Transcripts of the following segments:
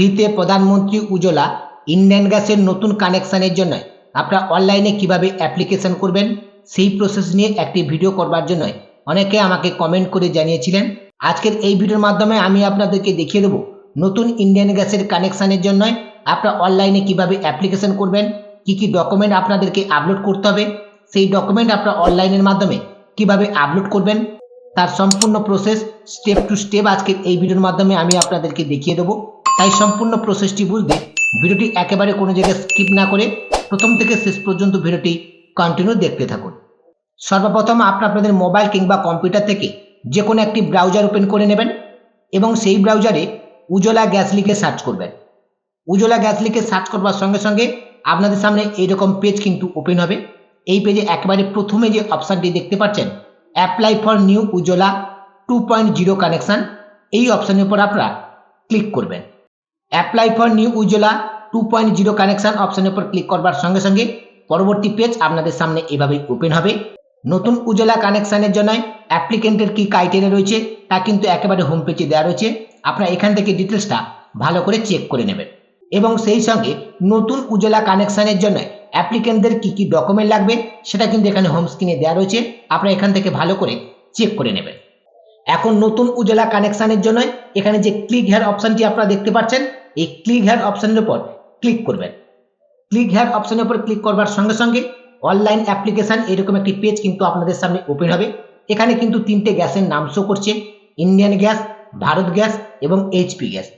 ফ্রিতে প্রধানমন্ত্রী উজ্জ্বলা ইন্ডিয়ান গ্যাসের নতুন কানেকশানের জন্য আপনারা অনলাইনে কীভাবে অ্যাপ্লিকেশন করবেন, সেই প্রসেস নিয়ে একটি ভিডিও করবার জন্য অনেকে আমাকে কমেন্ট করে জানিয়েছিলেন। আজকের এই ভিডিওর মাধ্যমে আমি আপনাদেরকে দেখিয়ে দেবো নতুন ইন্ডিয়ান গ্যাসের কানেকশানের জন্য আপনারা অনলাইনে কীভাবে অ্যাপ্লিকেশন করবেন, কি কি ডকুমেন্ট আপনাদেরকে আপলোড করতে হবে, সেই ডকুমেন্ট আপনারা অনলাইনের মাধ্যমে কীভাবে আপলোড করবেন, তার সম্পূর্ণ প্রসেস স্টেপ টু স্টেপ আজকের এই ভিডিওর মাধ্যমে আমি আপনাদেরকে দেখিয়ে দেবো। তাই সম্পূর্ণ প্রসেসটি বুঝতে ভিডিওটি একেবারে কোনো জায়গায় স্কিপ না করে প্রথম থেকে শেষ পর্যন্ত ভিডিওটি কন্টিনিউ দেখতে থাকুন। সর্বপ্রথম আপনি আপনাদের মোবাইল কিংবা কম্পিউটার থেকে যে কোনো একটি ব্রাউজার ওপেন করে নেবেন এবং সেই ব্রাউজারে উজ্জ্বলা গ্যাস লিখে সার্চ করবেন। উজ্জ্বলা গ্যাস লিখে সার্চ করবার সঙ্গে সঙ্গে আপনাদের সামনে এইরকম পেজ কিন্তু ওপেন হবে। এই পেজে একেবারে প্রথমে যে অপশানটি দেখতে পাচ্ছেন apply for new Ujjwala two point zero connection এই অপশানের উপর আপনারা ক্লিক করবেন। Apply for new Ujjwala two point zero connection অপশানের উপর ক্লিক করবার সঙ্গে সঙ্গে পরবর্তী পেজ আপনাদের সামনে এভাবেই ওপেন হবে। নতুন উজ্জ্বলা কানেকশানের জন্য অ্যাপ্লিকেন্টের কি ক্রাইটেরিয়া রয়েছে তা কিন্তু একেবারে হোম পেজে দেওয়া রয়েছে। আপনারা এখান থেকে ডিটেলসটা ভালো করে চেক করে নেবেন। এবং সেই সঙ্গে নতুন উজ্জ্বলা কানেকশানের জন্য অ্যাপ্লিকেন্টদের কি কি ডকুমেন্ট লাগবে সেটা কিন্তু এখানে হোম স্ক্রিনে দেওয়া রয়েছে। আপনারা এখান থেকে ভালো করে চেক করে নেবেন। এখন নতুন উজ্জ্বলা কানেকশানের জন্য এখানে যে ক্লিক হেয়ার অপশানটি আপনারা দেখতে পাচ্ছেন এই ক্লিক হেয়ার অপশানের উপর ক্লিক করবেন। ক্লিক হেয়ার অপশানের উপর ক্লিক করবার সঙ্গে সঙ্গে অনলাইন অ্যাপ্লিকেশান এরকম একটি পেজ কিন্তু আপনাদের সামনে ওপেন হবে। এখানে কিন্তু তিনটে গ্যাসের নাম শো করছে ইন্ডিয়ান গ্যাস, ভারত গ্যাস এবং এইচপি গ্যাস।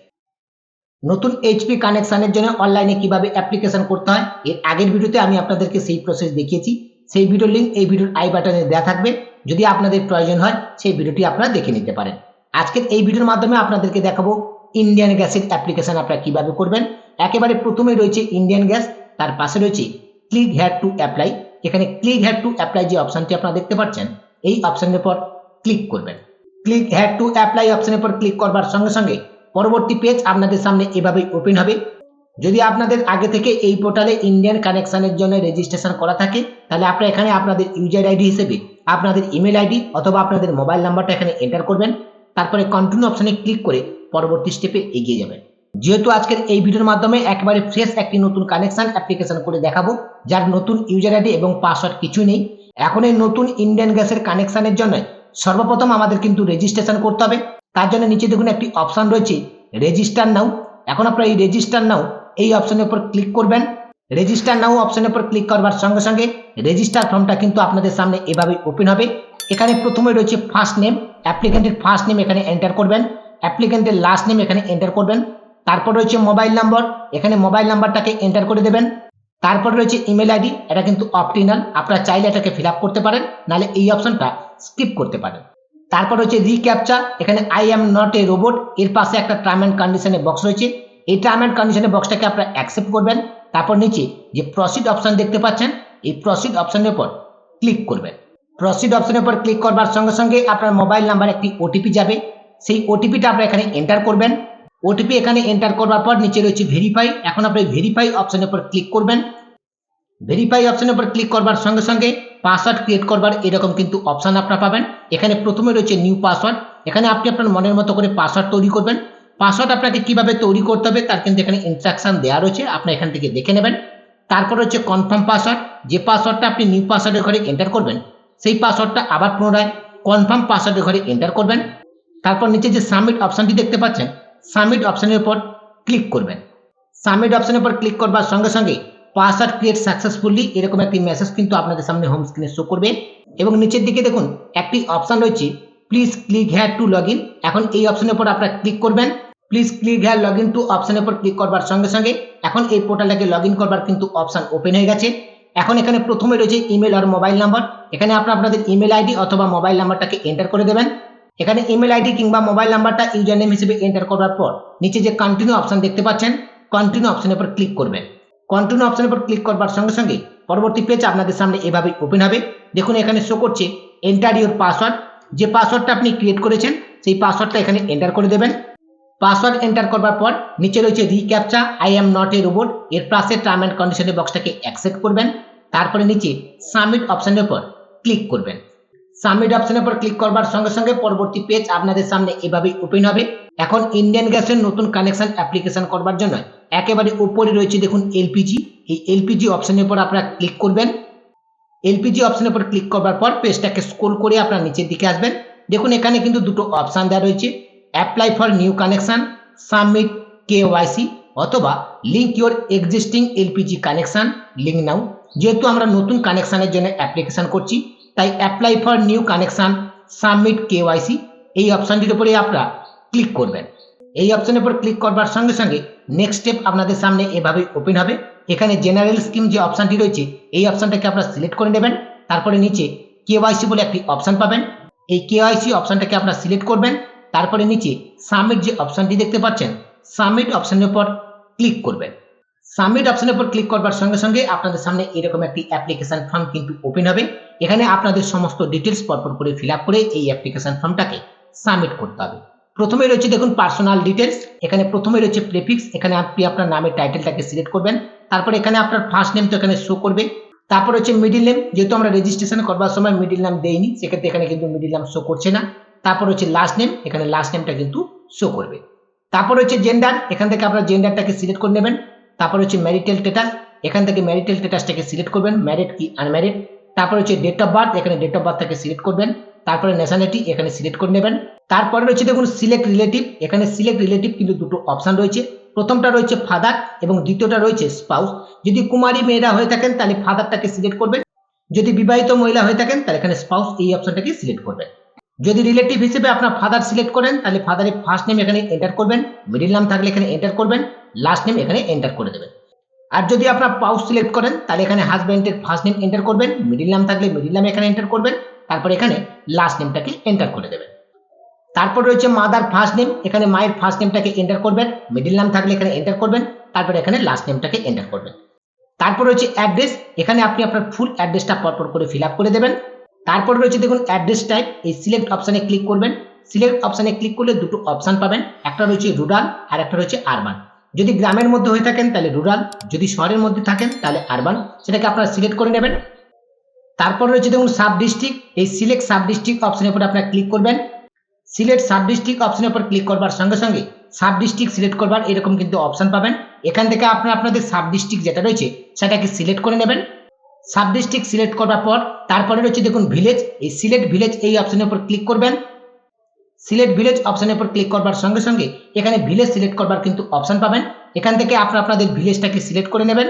নতুন এইচপি কানেকশানের জন্য অনলাইনে কীভাবে অ্যাপ্লিকেশন করতে হয়, এর আগের ভিডিওতে আমি আপনাদেরকে সেই প্রসেস দেখিয়েছি। সেই ভিডিওর লিঙ্ক এই ভিডিওর আই বাটনে দেওয়া থাকবে। যদি আপনাদের প্রয়োজন হয়, সেই ভিডিওটি আপনারা দেখে নিতে পারেন। আজকের এই ভিডিওর মাধ্যমে আপনাদেরকে দেখাবো ইন্ডিয়ান গ্যাসের অ্যাপ্লিকেশন আপনারা কীভাবে করবেন? একেবারে প্রথমে রয়েছে ইন্ডিয়ান গ্যাস তার পাশে রয়েছে ক্লিক হেয়ার টু অ্যাপ্লাই এখানে ক্লিক হেয়ার টু অ্যাপ্লাই যে অপশনটি আপনারা দেখতে পাচ্ছেন, এই অপশনের পর ক্লিক করবেন। ক্লিক হেয়ার টু অ্যাপ্লাই অপশনের পর ক্লিক করবার সঙ্গে সঙ্গে পরবর্তী পেজ আপনাদের সামনে এভাবেই ওপেন হবে। যদি আপনাদের আগে থেকে এই পোর্টালে ইন্ডিয়ান কানেকশনের জন্য রেজিস্ট্রেশন করা থাকে, তাহলে আপনারা এখানে আপনাদের ইউজার আইডি হিসেবে আপনাদের ইমেল আইডি অথবা আপনাদের মোবাইল নাম্বারটা এখানে এন্টার করবেন। তারপরে কন্টিনিউ অপশনে ক্লিক করে পরবর্তী স্টেপে এগিয়ে যাবেন যেহেতু আজকের এই ভিডিওর মাধ্যমে একেবারে ফ্রেশ একটি নতুন কানেকশন অ্যাপ্লিকেশন করে দেখাবো, যার নতুন ইউজার আইডি এবং পাসওয়ার্ড কিছুই নেই, এখন এই নতুন ইন্ডিয়ান গ্যাসের কানেকশনের জন্য সর্বপ্রথম আমাদের কিন্তু রেজিস্ট্রেশন করতে হবে। তার জন্য নিচে দেখুন একটি অপশন রয়েছে রেজিস্টার নাও এখন আপনারা এই রেজিস্টার নাও এই অপশনের উপর ক্লিক করবেন। রেজিস্টার নাও অপশনের উপর ক্লিক করবার সঙ্গে সঙ্গে রেজিস্টার ফর্মটা কিন্তু আপনাদের সামনে এভাবে ওপেন হবে। এখানে প্রথমে রয়েছে ফার্স্ট নেম অ্যাপ্লিকেন্টের ফার্স্ট নেম এখানে এন্টার করবেন। অ্যাপ্লিকেন্টের লাস্ট নেম এখানে এন্টার করবেন। তারপর রয়েছে মোবাইল নাম্বার এখানে মোবাইল নাম্বারটাকে এন্টার করে দেবেন। তারপর রয়েছে ইমেল আইডি এটা কিন্তু অপটিনাল আপনারা চাইলে এটাকে ফিল করতে পারেন, নাহলে এই অপশনটা স্কিপ করতে পারেন। তারপর রয়েছে রিক্যাপচা এখানে I am not a robot এর পাশে একটা টার্ম অ্যান্ড কন্ডিশনের বক্স রয়েছে। এই টার্ম অ্যান্ড কন্ডিশনের বক্সটাকে আপনারা অ্যাকসেপ্ট করবেন। তারপর নিচে যে প্রসিড অপশন দেখতে পাচ্ছেন, এই প্রসিড অপশনের উপর ক্লিক করবেন। প্রসিড অপশনের উপর ক্লিক করবার সঙ্গে সঙ্গে আপনার মোবাইল নাম্বার একটি ওটিপি যাবে। সেই ওটিপিটা আপনারা এখানে এন্টার করবেন। ওটিপি এখানে এন্টার করবার পর নিচে রয়েছে ভেরিফাই এখন আপনি ভেরিফাই অপশনের উপর ক্লিক করবেন। ভেরিফাই অপশনের উপর ক্লিক করবার সঙ্গে সঙ্গে পাসওয়ার্ড ক্রিয়েট করবার এরকম কিন্তু অপশন আপনারা পাবেন। এখানে প্রথমে রয়েছে নিউ পাসওয়ার্ড এখানে আপনি আপনার মনের মতো করে পাসওয়ার্ড তৈরি করবেন। পাসওয়ার্ড আপনাকে কীভাবে তৈরি করতে হবে তার কিন্তু এখানে ইনস্ট্রাকশন দেওয়া রয়েছে। আপনি এখান থেকে দেখে নেবেন। তারপর হচ্ছে কনফার্ম পাসওয়ার্ড যে পাসওয়ার্ডটা আপনি নিউ পাসওয়ার্ডের ঘরে এন্টার করবেন, সেই পাসওয়ার্ডটা আবার পুনরায় কনফার্ম পাসওয়ার্ডের ঘরে এন্টার করবেন। তারপর নিচে যে সাবমিট অপশনটি দেখতে পাচ্ছেন সাবমিট অপশনের উপর ক্লিক করবেন। সাবমিট অপশনের উপর ক্লিক করবার সঙ্গে সঙ্গে পাসওয়ার্ড ক্রিয়েট সাকসেসফুলি এরকম একটি মেসেজ কিন্তু আপনাদের সামনে হোম স্ক্রিনে শো করবে। এবং নিচের দিকে দেখুন, একটি অপশন রয়েছে please click here to log in এখন এই অপশনের উপর আপনারা ক্লিক করবেন। Please click here log in to অপশনের উপর ক্লিক করবার সঙ্গে সঙ্গে এখন এই পোর্টালটাকে লগ ইন করবার কিন্তু অপশন ওপেন হয়ে গেছে। এখন এখানে প্রথমে রয়েছে ইমেল আর মোবাইল নাম্বার এখানে আপনারা আপনাদের ইমেল আইডি অথবা মোবাইল নাম্বারটাকে এন্টার করে দেবেন। এখানে ইমেল আইডি কিংবা মোবাইল নাম্বারটা ইউজার নেম হিসেবে এন্টার করার পর নিচে যে কন্টিনিউ অপশন দেখতে পাচ্ছেন কন্টিনিউ অপশনের উপর ক্লিক করবেন কন্টিনিউ অপশনের উপর ক্লিক করবার সঙ্গে সঙ্গে পরবর্তী পেজ আপনাদের সামনে এভাবে ওপেন হবে। দেখুন এখানে শো করছে এন্টার ইউর পাসওয়ার্ড যে পাসওয়ার্ডটা আপনি ক্রিয়েট করেছেন, সেই পাসওয়ার্ডটা এখানে এন্টার করে দেবেন। পাসওয়ার্ড এন্টার করবার পর নিচে রয়েছে recaptcha I am not a robot এর পাশে টার্ম অ্যান্ড কন্ডিশনের বক্সটাকে অ্যাকসেপ্ট করবেন। তারপরে নিচে সাবমিট অপশনের উপর ক্লিক করবেন। সাবমিট অপশনের উপর ক্লিক করবার সঙ্গে সঙ্গে পরবর্তী পেজ আপনাদের সামনে এভাবে ওপেন হবে। এখন ইন্ডিয়ান গ্যাসের নতুন কানেকশন অ্যাপ্লিকেশন করবার জন্য একেবারে উপরে রয়েছে দেখুন এলপিজি এই এলপিজি অপশনের উপর আপনারা ক্লিক করবেন। এলপিজি অপশনের উপর ক্লিক করবার পর পেজটাকে স্ক্রোল করে আপনারা নিচের দিকে আসবেন। দেখুন এখানে কিন্তু দুটো অপশান দেওয়া রয়েছে। Apply for new connection submit K YC অথবা link your existing LPG connection link now যেহেতু আমরা নতুন কানেকশানের জন্য অ্যাপ্লিকেশন করছি তাই apply for new connection submit K YC এই অপশানটির উপরে আপনারা ক্লিক করবেন। এই অপশানের উপর ক্লিক করবার সঙ্গে সঙ্গে নেক্সট স্টেপ আপনাদের সামনে এভাবেই ওপেন হবে। এখানে জেনারেল স্কিম যে অপশানটি রয়েছে, এই অপশানটাকে আপনারা সিলেক্ট করে নেবেন। তারপরে নিচে কেওয়াইসি বলে একটি অপশান পাবেন। এই কেওয়াইসি অপশানটাকে আপনারা সিলেক্ট করবেন। তারপরে নিচে সাবমিট যে অপশানটি দেখতে পাচ্ছেন সাবমিট অপশানের উপর ক্লিক করবেন। সাবমিট অপশনের উপর ক্লিক করবার সঙ্গে সঙ্গে আপনাদের সামনে এরকম একটি অ্যাপ্লিকেশন ফর্ম কিন্তু ওপেন হবে। এখানে আপনাদের সমস্ত ডিটেলস পরপর করে ফিল করে এই অ্যাপ্লিকেশন ফর্মটাকে সাবমিট করতে হবে। প্রথমে রয়েছে দেখুন পার্সোনাল ডিটেলস এখানে প্রথমে রয়েছে প্রেফিক্স এখানে আপনি আপনার নামের টাইটেলটাকে সিলেক্ট করবেন। তারপরে এখানে আপনার ফার্স্ট নেম তো এখানে শো করবে। তারপর হচ্ছে মিডিল নেম যেহেতু আমরা রেজিস্ট্রেশন করবার সময় মিডিল নাম দেইনি, সেক্ষেত্রে এখানে কিন্তু মিডিল নাম শো করছে না। তারপর হচ্ছে লাস্ট নেম এখানে লাস্ট নেমটা কিন্তু শো করবে। তারপর হচ্ছে জেন্ডার এখান থেকে আপনার জেন্ডারটাকে সিলেক্ট করে নেবেন। তারপর হচ্ছে ম্যারিটাল স্ট্যাটাস এখান থেকে ম্যারিটাল স্ট্যাটাসটাকে সিলেক্ট করবেন ম্যারিড কি আনম্যারিড তারপর হচ্ছে ডেট অফ বার্থ এখানে ডেট অফ বার্থটাকে সিলেক্ট করবেন, তারপরে ন্যাশনালিটি এখানে সিলেক্ট করে নেবেন, তারপরে রয়েছে দেখুন সিলেক্ট রিলেটিভ এখানে সিলেক্ট রিলেটিভ কিন্তু দুটো অপশন রয়েছে, প্রথমটা রয়েছে ফাদার এবং দ্বিতীয়টা রয়েছে স্পাউস যদি কুমারী মেয়েরা হয়ে থাকেন তাহলে ফাদারটাকে সিলেক্ট করবেন, যদি বিবাহিত মহিলা হয়ে থাকেন তাহলে এখানে স্পাউস এই অপশনটাকে সিলেক্ট করবেন। যদি রিলেটিভ হিসেবে আপনার ফাদার সিলেক্ট করেন, তাহলে ফাদারের ফার্স্ট নেম এখানে এন্টার করবেন মিডিল নাম থাকলে এখানে এন্টার করবেন লাস্ট নেম এখানে এন্টার করে দেবেন। আর যদি আপনার পাউস সিলেক্ট করেন, তাহলে এখানে হাজব্যান্ডের ফার্স্ট নেম এন্টার করবেন মিডিল নাম থাকলে মিডিল নাম এখানে এন্টার করবেন, তারপর এখানে লাস্ট নেমটাকে এন্টার করে দেবেন। তারপর রয়েছে মাদার ফার্স্ট নেম এখানে মায়ের ফার্স্ট নেমটাকে এন্টার করবেন মিডিল নাম থাকলে এখানে এন্টার করবেন, তারপর এখানে লাস্ট নেমটাকে এন্টার করবেন। তারপর রয়েছে অ্যাড্রেস এখানে আপনি আপনার ফুল অ্যাড্রেসটা পরপর করে ফিল আপ করে দেবেন। তারপর রয়েছে দেখুন অ্যাড্রেস টাইপ এই সিলেক্ট অপশানে ক্লিক করবেন। সিলেক্ট অপশানে ক্লিক করলে দুটো অপশান পাবেন। একটা রয়েছে রুরাল আর একটা রয়েছে আরবান যদি গ্রামের মধ্যে হয়ে থাকেন, তাহলে রুরাল যদি শহরের মধ্যে থাকেন, তাহলে আরবান সেটাকে আপনারা সিলেক্ট করে নেবেন। তারপর রয়েছে দেখুন সাব ডিস্ট্রিক্ট এই সিলেক্ট সাব ডিস্ট্রিক্ট অপশনের উপর আপনারা ক্লিক করবেন। সিলেক্ট সাব ডিস্ট্রিক্ট অপশনের উপর ক্লিক করবার সঙ্গে সঙ্গে সাব ডিস্ট্রিক্ট সিলেক্ট করবার এরকম কিন্তু অপশন পাবেন। এখান থেকে আপনারা আপনাদের সাব ডিস্ট্রিক্ট যেটা রয়েছে, সেটাকে সিলেক্ট করে নেবেন। সাব ডিস্ট্রিক্ট সিলেক্ট করার পর তারপরে রয়েছে দেখুন ভিলেজ এই সিলেক্ট ভিলেজ এই অপশনের উপর ক্লিক করবেন। সিলেক্ট ভিলেজ অপশনের উপর ক্লিক করবার সঙ্গে সঙ্গে এখানে ভিলেজ সিলেক্ট করবার কিন্তু অপশন পাবেন। এখান থেকে আপনারা আপনাদের ভিলেজটাকে সিলেক্ট করে নেবেন।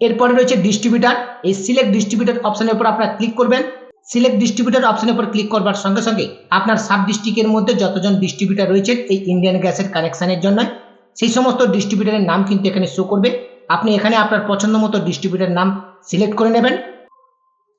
এরপরে রয়েছে ডিস্ট্রিবিউটার এই সিলেক্ট ডিস্ট্রিবিউটার অপশনের উপর আপনারা ক্লিক করবেন। সিলেক্ট ডিস্ট্রিবিউটার অপশনের উপর ক্লিক করবার সঙ্গে সঙ্গে আপনার সাব ডিস্ট্রিক্টের মধ্যে যতজন ডিস্ট্রিবিউটার রয়েছে এই ইন্ডিয়ান গ্যাসের কানেকশনের জন্য সেই সমস্ত ডিস্ট্রিবিউটারের নাম কিন্তু এখানে শো করবে। আপনি এখানে আপনার পছন্দ মতো ডিস্ট্রিবিউটার নাম সিলেক্ট করে নেবেন।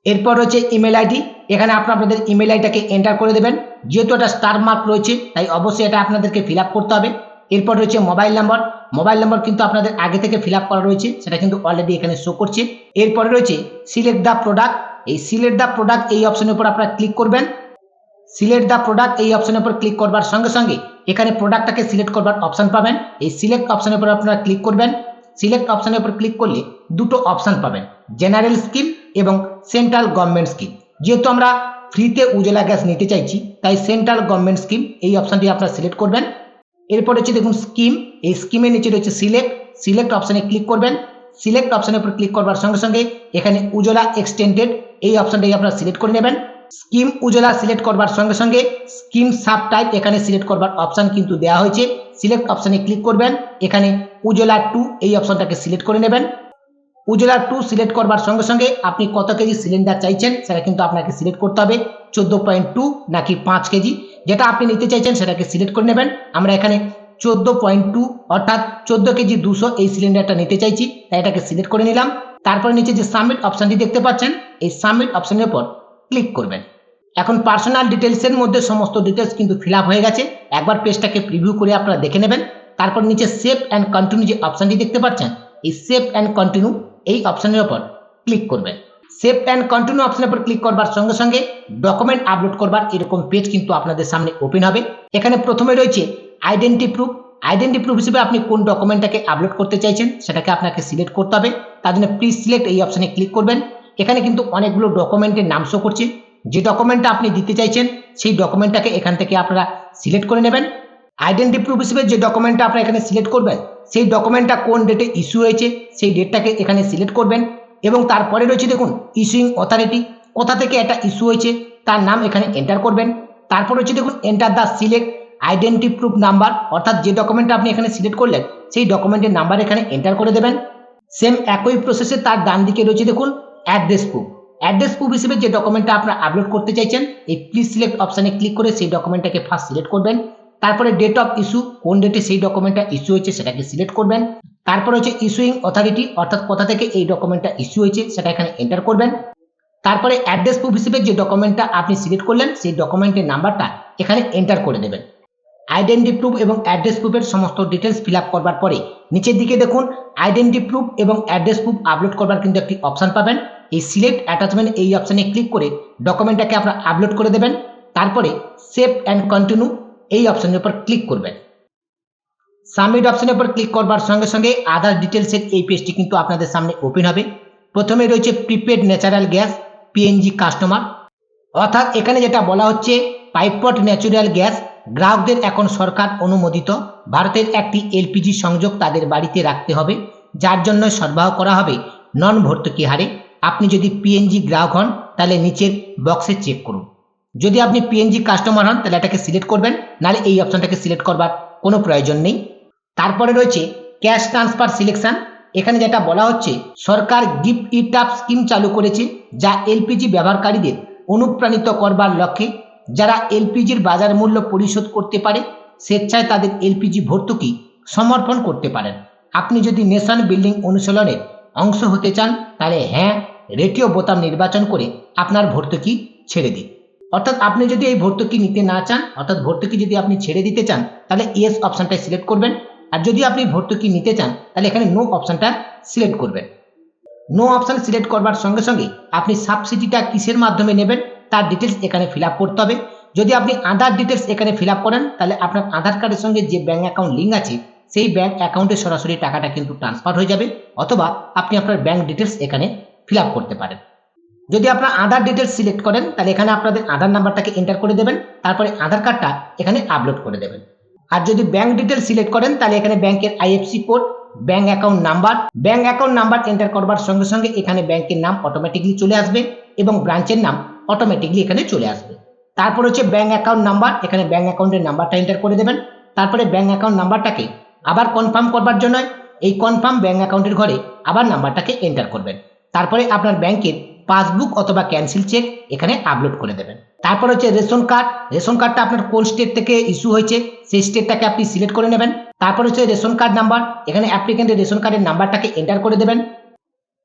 এরপর রয়েছে ইমেল আইডি এখানে আপনার আপনাদের ইমেল আইডিটাকে এন্টার করে দেবেন। যেহেতু এটা স্টার মার্ক রয়েছে, তাই অবশ্যই এটা আপনাদেরকে ফিল করতে হবে। এরপর রয়েছে মোবাইল নাম্বার মোবাইল নাম্বার কিন্তু আপনাদের আগে থেকে ফিল করা রয়েছে, সেটা কিন্তু অলরেডি এখানে শো করছে। এরপরে রয়েছে সিলেক্ট দ্য প্রোডাক্ট এই সিলেক্ট দ্য প্রোডাক্ট এই অপশনের উপর আপনারা ক্লিক করবেন। সিলেক্ট দ্য প্রোডাক্ট এই অপশনের উপর ক্লিক করবার সঙ্গে সঙ্গে এখানে প্রোডাক্টটাকে সিলেক্ট করবার অপশন পাবেন। এই সিলেক্ট অপশনের উপর আপনারা ক্লিক করবেন। সিলেক্ট অপশনের উপর ক্লিক করলে দুটো অপশন পাবেন জেনারেল স্কিম এবং সেন্ট্রাল গভর্নমেন্ট স্কিম যেহেতু আমরা ফ্রিতে উজ্জ্বলা গ্যাস নিতে চাইছি, তাই সেন্ট্রাল গভর্নমেন্ট স্কিম এই অপশনটি আপনারা সিলেক্ট করবেন। এরপর হচ্ছে দেখুন স্কিম এই স্কিমের নিচে রয়েছে সিলেক্ট সিলেক্ট অপশনে ক্লিক করবেন। সিলেক্ট অপশনের উপর ক্লিক করবার সঙ্গে সঙ্গে এখানে উজলা এক্সটেন্ডেড এই অপশনটাই আপনারা সিলেক্ট করে নেবেন। স্কিম উজ্জ্বলা সিলেক্ট করবার সঙ্গে সঙ্গে স্কিম সাব টাইপ এখানে সিলেক্ট করবার অপশন কিন্তু দেওয়া হয়েছে। সিলেক্ট অপশনে ক্লিক করবেন। এখানে উজ্জ্বলা টু এই অপশনটাকে সিলেক্ট করে নেবেন। উজ্জ্বলা টু সিলেক্ট করবার সঙ্গে সঙ্গে আপনি কত কেজি সিলিন্ডার চাইছেন সেটা কিন্তু আপনাকে সিলেক্ট করতে হবে। চোদ্দ পয়েন্ট টু নাকি পাঁচ কেজি। যেটা আপনি নিতে চাইছেন সেটাকে সিলেক্ট করে নেবেন। আমরা এখানে চোদ্দ পয়েন্ট টু অর্থাৎ চোদ্দ কেজি দুশো এই সিলিন্ডারটা নিতে চাইছি, তাই এটাকে সিলেক্ট করে নিলাম। তারপরে নিচে যে সাবমিট অপশানটি দেখতে পাচ্ছেন, এই সাবমিট অপশানের উপর ক্লিক করবেন। এখন পার্সোনাল ডিটেলসের মধ্যে সমস্ত ডিটেলস কিন্তু ফিল হয়ে গেছে। একবার পেজটাকে প্রিভিউ করে আপনারা দেখে নেবেন। তারপর নিচে সেভ অ্যান্ড কন্টিনিউ যে অপশনটি দেখতে পাচ্ছেন, এই সেভ অ্যান্ড কন্টিনিউ এই অপশনের উপর ক্লিক করবেন। সেভ অ্যান্ড কন্টিনিউ অপশনের উপর ক্লিক করবার সঙ্গে সঙ্গে ডকুমেন্ট আপলোড করবার এরকম পেজ কিন্তু আপনাদের সামনে ওপেন হবে। এখানে প্রথমে রয়েছে আইডেন্টি প্রুফ আইডেন্টি প্রুফ হিসেবে আপনি কোন ডকুমেন্টটাকে আপলোড করতে চাইছেন সেটাকে আপনাকে সিলেক্ট করতে হবে। তার জন্য প্লিজ সিলেক্ট এই অপশনে ক্লিক করবেন। এখানে কিন্তু অনেকগুলো ডকুমেন্টের নাম শো করছে। যে ডকুমেন্টটা আপনি দিতে চাইছেন, সেই ডকুমেন্টটাকে এখান থেকে আপনারা সিলেক্ট করে নেবেন। আইডেন্টি প্রুফ হিসেবে যে ডকুমেন্টটা আপনারা এখানে সিলেক্ট করবেন, সেই ডকুমেন্টটা কোন ডেটে ইস্যু হয়েছে, সেই ডেটটাকে এখানে সিলেক্ট করবেন। এবং তারপরে রয়েছে দেখুন ইস্যুইং অথরিটি কোথা থেকে এটা ইস্যু হয়েছে, তার নাম এখানে এন্টার করবেন। তারপর হচ্ছে দেখুন enter the select identity proof number অর্থাৎ যে ডকুমেন্টটা আপনি এখানে সিলেক্ট করলেন, সেই ডকুমেন্টের নাম্বার এখানে এন্টার করে দেবেন। সেম একই প্রসেসে তার ডান দিকে রয়েছে দেখুন অ্যাড্রেস প্রুফ অ্যাড্রেস প্রুফ হিসেবে যে ডকুমেন্টটা আপনারা আপলোড করতে চাইছেন, এই প্লিজ সিলেক্ট অপশানে ক্লিক করে সেই ডকুমেন্টটাকে ফার্স্ট সিলেক্ট করবেন। তারপরে ডেট অফ ইস্যু কোন ডেটে সেই ডকুমেন্টটা ইস্যু হয়েছে সেটাকে সিলেক্ট করবেন। তারপর হচ্ছে ইস্যুইং অথরিটি অর্থাৎ কোথা থেকে এই ডকুমেন্টটা ইস্যু হয়েছে সেটা এখানে এন্টার করবেন। তারপরে অ্যাড্রেস প্রুফ হিসেবে যে ডকুমেন্টটা আপনি সিলেক্ট করলেন, সেই ডকুমেন্টের নাম্বারটা এখানে এন্টার করে দেবেন। আইডেন্টি প্রুফ এবং অ্যাড্রেস প্রুফের সমস্ত ডিটেলস ফিল আপ করবার পরে, নিচের দিকে দেখুন আইডেন্টি প্রুফ এবং অ্যাড্রেস প্রুফ আপলোড করবার কিন্তু একটি অপশান পাবেন। এই সিলেক্ট অ্যাটাচমেন্ট এই অপশানে ক্লিক করে ডকুমেন্টটাকে আপনারা আপলোড করে দেবেন। তারপরে সেভ অ্যান্ড কন্টিনিউ এই অপশানের উপর ক্লিক করবেন। সাবমিট অপশানের উপর ক্লিক করবার সঙ্গে সঙ্গে আধার ডিটেলসের এই পেজটি কিন্তু আপনাদের সামনে ওপেন হবে। প্রথমে রয়েছে prepaid natural gas PNG customer অর্থাৎ এখানে যেটা বলা হচ্ছে পাইপট ন্যাচুরাল গ্যাস গ্রাহকদের এখন সরকার অনুমোদিত। ভারতের একটি এলপিজি সংযোগ তাদের বাড়িতে রাখতে হবে, যার জন্য সরবরাহ করা হবে নন ভর্তুকি হারে। আপনি যদি পিএনজি গ্রাহক হন, তাহলে নিচের বক্সে চেক করুন। যদি আপনি পিএনজি কাস্টমার হন, তাহলে এটাকে সিলেক্ট করবেন, নাহলে এই অপশনটাকে সিলেক্ট করবার কোনো প্রয়োজন নেই। তারপরে রয়েছে ক্যাশ ট্রান্সফার সিলেকশন এখানে যেটা বলা হচ্ছে, সরকার গিফট ইট আপ স্কিম চালু করেছে, যা এলপিজি ব্যবহারকারীদের অনুপ্রাণিত করবার লক্ষ্যে। যারা এলপিজির বাজার মূল্য পরিশোধ করতে পারে, স্বেচ্ছায় তাদের এলপিজি ভর্তুকি সমর্পণ করতে পারেন। আপনি যদি নেশন বিল্ডিং অনুশীলনের অংশ হতে চান, তাহলে হ্যাঁ রেডিও বোতাম নির্বাচন করে আপনার ভর্তুকি ছেড়ে দিন। অর্থাৎ আপনি যদি এই ভর্তুকি নিতে না চান, অর্থাৎ ভর্তুকি যদি আপনি ছেড়ে দিতে চান, তাহলে ইয়েস অপশানটা সিলেক্ট করবেন। আর যদি আপনি ভর্তুকি নিতে চান, তাহলে এখানে নো অপশানটা সিলেক্ট করবেন। নো অপশান সিলেক্ট করবার সঙ্গে সঙ্গে আপনি সাবসিডিটা কিসের মাধ্যমে নেবেন, তার ডিটেলস এখানে ফিল করতে হবে। যদি আপনি আধার ডিটেলস এখানে ফিল করেন, তাহলে আপনার আধার কার্ডের সঙ্গে যে ব্যাঙ্ক অ্যাকাউন্ট লিঙ্ক আছে সেই ব্যাংক অ্যাকাউন্টে সরাসরি টাকাটা কিন্তু ট্রান্সফার হয়ে যাবে অথবা আপনি আপনার ব্যাংক ডিটেলস এখানে ফিল করতে পারেন। যদি আপনার আধার ডিটেলস সিলেক্ট করেন, তাহলে এখানে আপনাদের আধার নাম্বারটাকে এন্টার করে দেবেন, তারপরে আধার কার্ডটা এখানে আপলোড করে দেবেন। আর যদি ব্যাংক ডিটেলস সিলেক্ট করেন, তাহলে এখানে ব্যাংকের IFC code bank account number bank account number enter করবার সঙ্গে সঙ্গে এখানে ব্যাংকের নাম অটোমেটিকলি চলে আসবে এবং ব্রাঞ্চের নাম অটোমেটিকলি এখানে চলে আসবে। তারপর হচ্ছে ব্যাঙ্ক অ্যাকাউন্ট নাম্বার এখানে ব্যাঙ্ক অ্যাকাউন্টের নাম্বারটা এন্টার করে দেবেন। তারপরে ব্যাংক অ্যাকাউন্ট নাম্বারটাকে আবার কনফার্ম করবার জন্য এই কনফার্ম ব্যাঙ্ক অ্যাকাউন্টের ঘরে আবার নাম্বারটাকে এন্টার করবেন। তারপরে আপনার ব্যাংকের পাসবুক অথবা ক্যান্সেল চেক এখানে আপলোড করে দেবেন। তারপর হচ্ছে রেশন কার্ড রেশন কার্ডটা আপনার কোন স্টেট থেকে ইস্যু হয়েছে সেই স্টেটটাকে আপনি সিলেক্ট করে নেবেন। তারপর হচ্ছে রেশন কার্ড নাম্বার এখানে অ্যাপ্লিকেন্টের রেশন কার্ডের নাম্বারটাকে এন্টার করে দেবেন।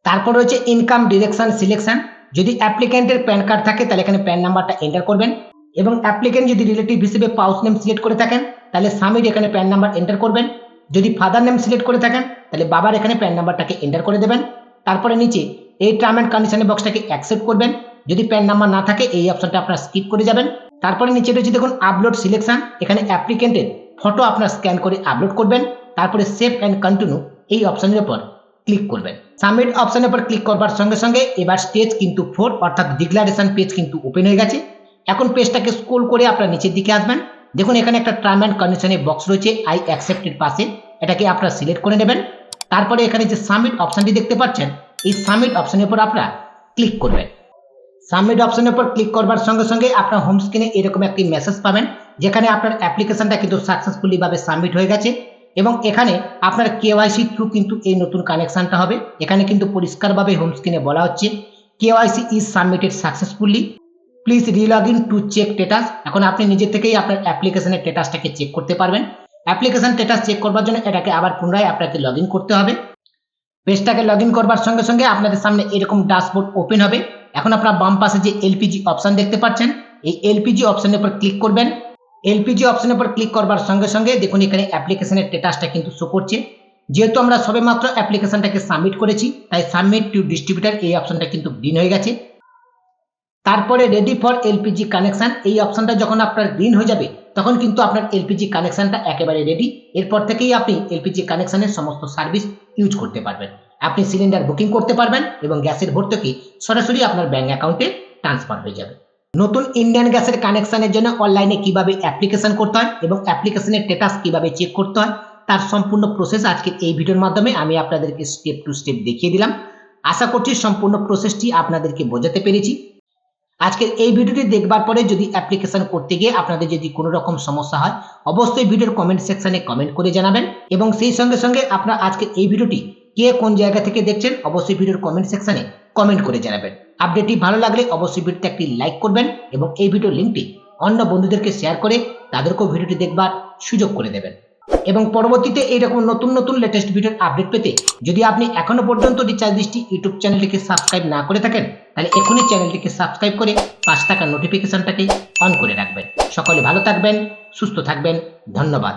তারপর রয়েছে ইনকাম ডিরেকশন সিলেকশন যদি অ্যাপ্লিকেন্টের প্যান কার্ড থাকে তাহলে এখানে প্যান নাম্বারটা এন্টার করবেন। এবং অ্যাপ্লিকেন্ট যদি রিলেটিভ হিসেবে পাউস নেম সিলেক্ট করে থাকেন, তাহলে স্বামীর এখানে প্যান নাম্বার এন্টার করবেন। যদি ফাদার নেম সিলেক্ট করে থাকেন, তাহলে বাবার এখানে প্যান নাম্বারটাকে এন্টার করে দেবেন। তারপরে নিচে এই টার্ম অ্যান্ড কন্ডিশনের বক্সটাকে অ্যাকসেপ্ট করবেন। যদি প্যান নাম্বার না থাকে, এই অপশনটা আপনার স্কিপ করে যাবেন। তারপরে নিচে রয়েছে দেখুন আপলোড সিলেকশন এখানে অ্যাপ্লিকেন্টের ফটো আপনার স্ক্যান করে আপলোড করবেন। তারপরে সেভ অ্যান্ড কন্টিনিউ এই অপশনের উপর ক্লিক করবেন। সাবমিট অপশনের উপর ক্লিক করবার সঙ্গে সঙ্গে এবার স্টেজ কিন্তু ফোর অর্থাৎ ডিক্লারেশন পেজ কিন্তু ওপেন হয়ে গেছে। এখন পেজটাকে স্ক্রোল করে আপনার নিচের দিকে আসবেন। দেখুন, এখানে একটা টার্ম অ্যান্ড কন্ডিশনের বক্স রয়েছে আই অ্যাকসেপ্টের পাশে। এটাকে আপনারা সিলেক্ট করে নেবেন। তারপরে এখানে যে সাবমিট অপশনটি দেখতে পাচ্ছেন, এই সাবমিট অপশনের উপর আপনারা ক্লিক করবেন। সাবমিট অপশনের উপর ক্লিক করবার সঙ্গে সঙ্গে আপনার হোম স্ক্রিনে এরকম একটি মেসেজ পাবেন, যেখানে আপনার অ্যাপ্লিকেশনটা কিন্তু সাকসেসফুলি ভাবে সাবমিট হয়ে গেছে এবং এখানে আপনার কেওয়াইসি থ্রু কিন্তু এই নতুন কানেকশনটা হবে। এখানে কিন্তু পরিষ্কারভাবে হোম স্ক্রিনে বলা হচ্ছে KYC is submitted successfully please relog in to check status এখন আপনি নিজে থেকেই আপনার অ্যাপ্লিকেশনের স্টেটাসটাকে চেক করতে পারবেন। অ্যাপ্লিকেশন স্টেটাস চেক করবার জন্য এটাকে আবার পুনরায় আপনাকে লগ করতে হবে। পেজটাকে লগ করবার সঙ্গে সঙ্গে আপনাদের সামনে এরকম ড্যাশবোর্ড ওপেন হবে। এখন আপনার বাম পাশে যে এলপিজি অপশন দেখতে পাচ্ছেন, এই এলপিজি অপশনের উপর ক্লিক করবেন। এলপিজি অপশনের উপর ক্লিক করবার সঙ্গে সঙ্গে দেখুন এখানে অ্যাপ্লিকেশনের স্টেটাসটা কিন্তু শো করছে। যেহেতু আমরা সবেমাত্র অ্যাপ্লিকেশনটাকে সাবমিট করেছি, তাই সাবমিট টু ডিস্ট্রিবিউটার এই অপশনটা কিন্তু গ্রিন হয়ে গেছে। তারপরে রেডি ফর এলপিজি কানেকশন এই অপশনটা যখন আপনার গ্রিন হয়ে যাবে, তখন কিন্তু আপনার এলপিজি কানেকশনটা একেবারে রেডি এরপর থেকেই আপনি এলপিজি কানেকশনের সমস্ত সার্ভিস ইউজ করতে পারবেন। আপনি সিলিন্ডার বুকিং করতে পারবেন এবং গ্যাসের ভর্তুকি সরাসরি আপনার ব্যাঙ্ক অ্যাকাউন্টে ট্রান্সফার হয়ে যাবে। নতুন ইন্ডিয়ান গ্যাসের কানেকশনের জন্য অনলাইনে কীভাবে অ্যাপ্লিকেশন করতে হয় এবং অ্যাপ্লিকেশনের স্ট্যাটাস কীভাবে চেক করতে হয়, তার সম্পূর্ণ প্রসেস আজকে এই ভিডিওর মাধ্যমে আমি আপনাদেরকে স্টেপ টু স্টেপ দেখিয়ে দিলাম। আশা করছি সম্পূর্ণ প্রসেসটি আপনাদেরকে বোঝাতে পেরেছি। আজকের এই ভিডিওটি দেখবার পরে যদি অ্যাপ্লিকেশন করতে গিয়ে আপনাদের যদি কোনো রকম সমস্যা হয়, অবশ্যই ভিডিওর কমেন্ট সেকশনে কমেন্ট করে জানাবেন এবং সেই সঙ্গে সঙ্গে আপনার আজকের এই ভিডিওটি কে কোন জায়গা থেকে দেখছেন, অবশ্যই ভিডিওর কমেন্ট সেকশনে কমেন্ট করে জানাবেন। আপডেটটি ভালো লাগলে অবশ্যই ভিডিওতে একটি লাইক করবেন এবং এই ভিডিওর লিঙ্কটি অন্য বন্ধুদেরকে শেয়ার করে তাদেরকেও ভিডিওটি দেখবার সুযোগ করে দেবেন। এবং পরবর্তীতে এইরকম নতুন নতুন লেটেস্ট ভিডিওর আপডেট পেতে যদি আপনি এখনও পর্যন্ত রিচার্জ দৃষ্টি ইউটিউব চ্যানেলটিকে সাবস্ক্রাইব না করে থাকেন, তাহলে এখনই চ্যানেলটিকে সাবস্ক্রাইব করে পাঁচ টাকার নোটিফিকেশনটাকে অন করে রাখবেন। সকলে ভালো থাকবেন, সুস্থ থাকবেন, ধন্যবাদ।